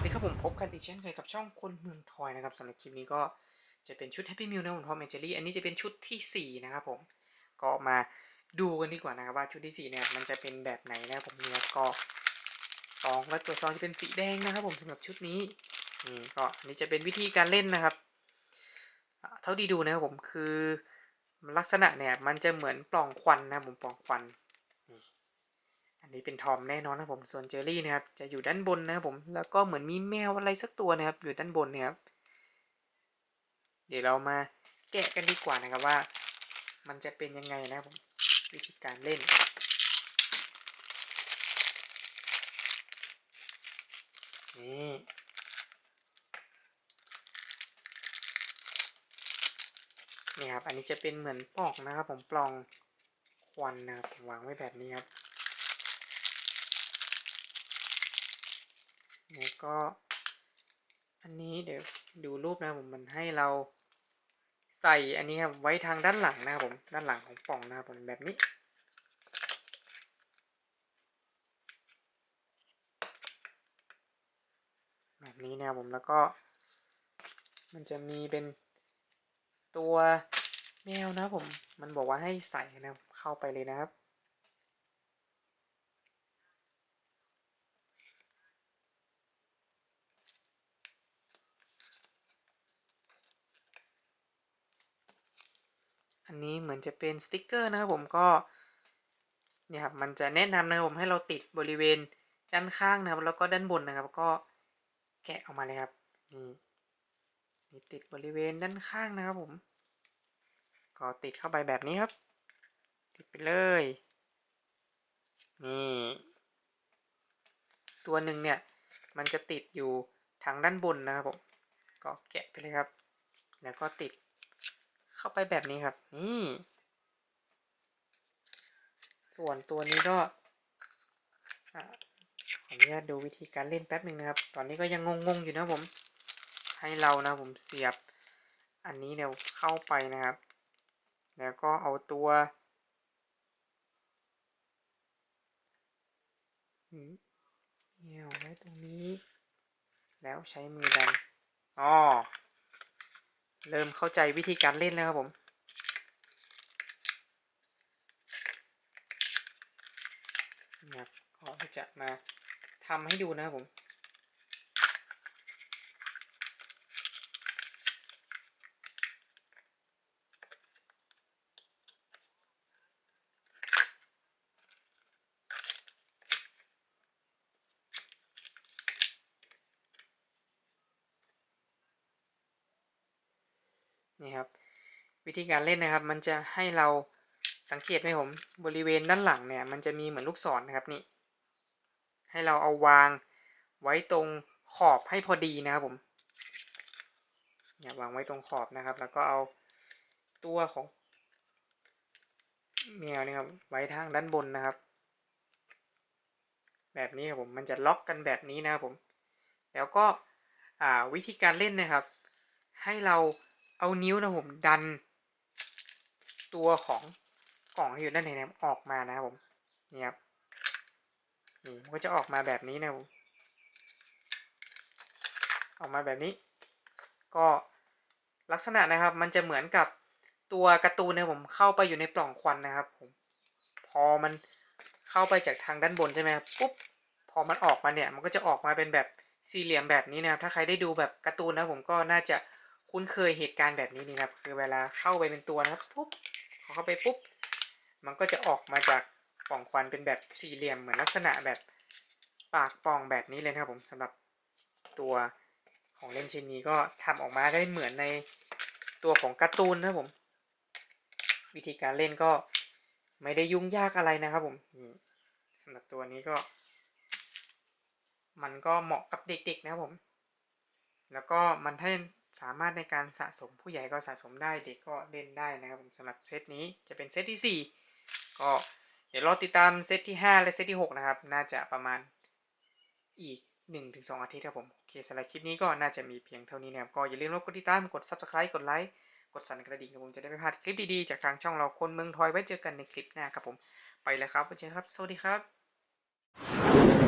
วัสดีครับผมพบกันอีกเช่นเคยกับช่องคนเมืองทอยนะครับสำหรับคลิปนี้ก็จะเป็นชุด Happy Meal นะผมทอมแอนเจลี่อันนี้จะเป็นชุดทีสี่ 4 นะครับผมก็มาดูกันดีกว่านะครับว่าชุดที่ 4 เนี่ยมันจะเป็นแบบไหนนะผมเนี่ยก็ซองและตัวซองจะเป็นสีแดงนะครับผมสำหรับชุดนี้นี่ก็อันนี้จะเป็นวิธีการเล่นนะครับ เท่าที่ดูนะครับผมคือลักษณะเนี่ยมันจะเหมือนปล่องควันนะผมปล่องควัน อันนี้เป็นทอมแน่นอนนะผมส่วนเจอรี่นะครับ จะอยู่ด้านบนนะครับผมแล้วก็เหมือนมีแมวอะไรสักตัวนะครับ อยู่ด้านบนนะครับ เดี๋ยวเรามาแกะกันดีกว่านะครับว่า มันจะเป็นยังไงนะครับผมวิธีการเล่นนี่นี่ครับ อันนี้จะเป็นเหมือนปลองนะครับ ผมปลองควันนะครับวางไว้แบบนี้ครับ แล้วก็ อันนี้เดี๋ยวดูรูปนะผมมันให้เราใส่อันนี้ครับไว้ทางด้านหลังนะครับผมด้านหลังของปล่องนะครับผมแบบนี้ แบบนี้นะครับผมแล้วก็ มันจะมีเป็นตัวแมวนะผม มันบอกว่าให้ใส่นะครับเข้าไปเลยนะครับ อันนี้เหมือนจะเป็นสติกเกอร์นะครับผมก็เนี่ยครับมันจะแนะนำนะครับผมให้เราติดบริเวณด้านข้างนะครับ แล้วก็ด้านบนนะครับ ก็แกะออกมาเลยครับนี่นี่ติดบริเวณด้านข้างนะครับผม ก็ติดเข้าไปแบบนี้ครับ ติดไปเลย นี่ ตัวหนึ่งเนี่ย มันจะติดอยู่ทางด้านบนนะครับผม ก็แกะไปเลยครับ แล้วก็ติด เข้าไปแบบนี้ครับ นี่ ส่วนตัวนี้ก็อ่าขออนุญาตดูวิธีการเล่นแป๊บหนึ่งนะครับ ตอนนี้ก็ยังงงๆอยู่นะผม ให้เรานะผมเสียบ อันนี้เดี๋ยวเข้าไปนะครับ แล้วก็เอาตัวเหี่ยวไว้ตรงนี้ แล้วใช้มือดันอ๋อ เริ่มเข้าใจวิธีการเล่นแล้วครับผม นะครับก็จะมาทำให้ดูนะครับผม นี่ครับ วิธีการเล่นนะครับ มันจะให้เราสังเกตไหมผมบริเวณด้านหลังเนี่ย มันจะมีเหมือนลูกศรนะครับนี่ ให้เราเอาวางไว้ตรงขอบให้พอดีนะครับผมเนี่ยวางไว้ตรงขอบนะครับ แล้วก็เอาตัวของแมวนี่ครับไว้ทางด้านบนนะครับ แบบนี้ครับผมมันจะล็อกกันแบบนี้นะครับผม แล้วก็อ่าวิธีการเล่นนะครับ ให้เรา เอานิ้วนะผมดัน ตัวของกล่องที่อยู่ด้านในออกมานะครับผมนี่ครับนี่มันก็จะออกมาแบบนี้นะผมออกมาแบบนี้ ก็ลักษณะนะครับ มันจะเหมือนกับตัวการ์ตูนนะผมเข้าไปอยู่ในปล่องควันนะครับผมพอมันเข้าไปจากทางด้านบนใช่ไหมครับปุ๊บพอมันออกมาเนี่ย มันก็จะออกมาเป็นแบบสี่เหลี่ยมแบบนี้นะครับ ถ้าใครได้ดูแบบการ์ตูนนะผมก็น่าจะ คุ้นเคยเหตุการณ์แบบนี้นี่ครับ คือเวลาเข้าไปเป็นตัวนะครับปุ๊บพอเข้าไปปุ๊บ มันก็จะออกมาจากป่องควันเป็นแบบสี่เหลี่ยมเหมือนลักษณะแบบปากป่องแบบนี้เลยนะครับผมสำหรับตัวของเล่นชิ้นนี้ก็ทำออกมาได้เหมือนในตัวของการ์ตูนนะครับผม วิธีการเล่นก็ไม่ได้ยุ่งยากอะไรนะครับผมสำหรับตัวนี้ก็ มันก็เหมาะกับเด็กๆนะครับผม แล้วก็มันให้ สามารถในการสะสมผู้ใหญ่ก็สะสมได้เด็กก็เล่นได้นะครับผมสำหรับเซตนี้จะเป็นเซตที่ 4 ก็เดี๋ยวรอติดตามเซตที่ 5 และเซตที่ 6 นะครับ น่าจะประมาณอีก 1-2 อาทิตย์ครับผม โอเคสำหรับคลิปนี้ก็น่าจะมีเพียงเท่านี้นะครับ ก็อย่าลืมกดติดตามกด Subscribe กดไลค์กดสั่นกระดิ่งครับผมจะได้ไม่พลาดคลิปดีๆ จากทางช่องเราคนเมืองทอยไว้เจอกันในคลิปหน้าครับผมไปแล้วครับไว้เจอครับ สวัสดีครับ